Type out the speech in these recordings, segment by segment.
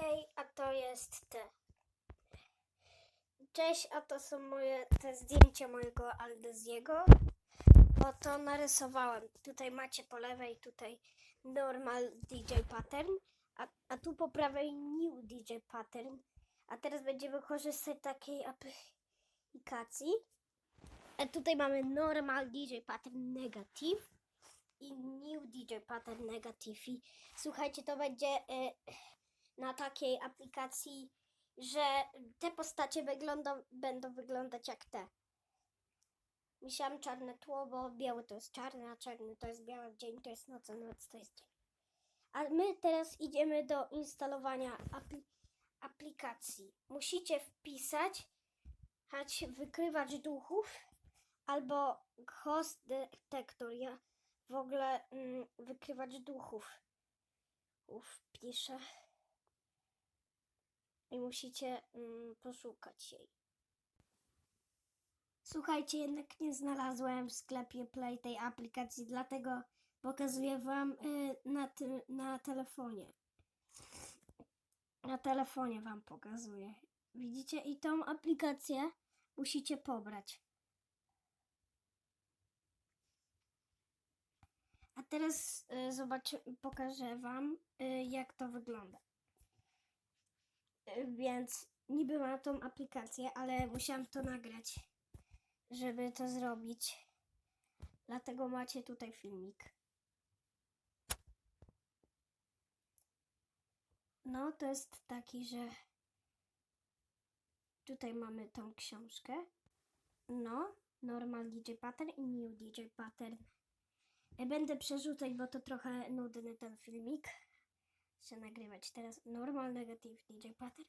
Hej, a to jest te. Cześć, a to są moje te zdjęcia mojego Aldeziego. Bo to narysowałem. Tutaj macie po lewej, tutaj normal DJ pattern, a, a tu po prawej new DJ pattern. A teraz będziemy korzystać z takiej aplikacji. A tutaj mamy normal DJ pattern negative i new DJ pattern negative. I słuchajcie, to będzie e, na takiej aplikacji, że te postacie wyglądą, będą wyglądać jak te. Myślałam czarne tło, bo biały to jest czarny, a czarny to jest biały, dzień to jest noc, a noc to jest dzień. A my teraz idziemy do instalowania apli- aplikacji. Musicie wpisać hać wykrywacz duchów albo host detector. Ja w ogóle mm, duchów. Uf, piszę. I musicie mm, poszukać jej. Słuchajcie, jednak nie znalazłem w sklepie Play tej aplikacji, dlatego pokazuję Wam y, na, ty, na telefonie. Na telefonie Wam pokazuję. Widzicie? I tą aplikację musicie pobrać. A teraz y, zobaczy, pokażę Wam, y, jak to wygląda. Więc niby mam tą aplikację, ale musiałam to nagrać, żeby to zrobić. Dlatego macie tutaj filmik. No, to jest taki, że tutaj mamy tą książkę. No, normal DJ pattern i new DJ pattern. Ja Będę przerzucać, bo to trochę nudny ten filmik. Chcę nagrywać teraz normal negative DJ pattern.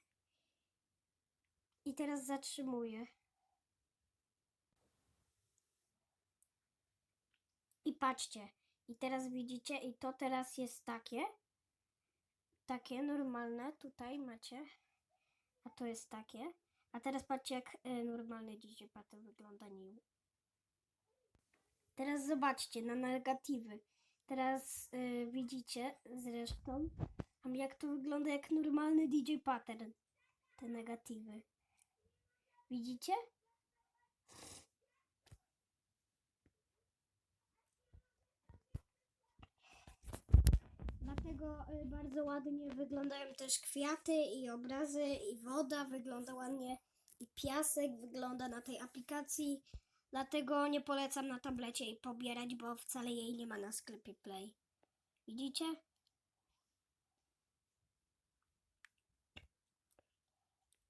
I teraz zatrzymuję. I patrzcie. I teraz widzicie, i to teraz jest takie. Takie normalne. Tutaj macie. A to jest takie. A teraz patrzcie, jak y, normalny DJ pattern wygląda new. Teraz zobaczcie na negatywy. Teraz y, widzicie zresztą, jak to wygląda jak normalny DJ pattern. Te negatywy. Widzicie? Dlatego y, bardzo ładnie wyglądają też kwiaty i obrazy i woda wygląda ładnie i piasek wygląda na tej aplikacji. Dlatego nie polecam na tablecie jej pobierać, bo wcale jej nie ma na sklepie Play. Widzicie?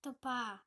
To pa.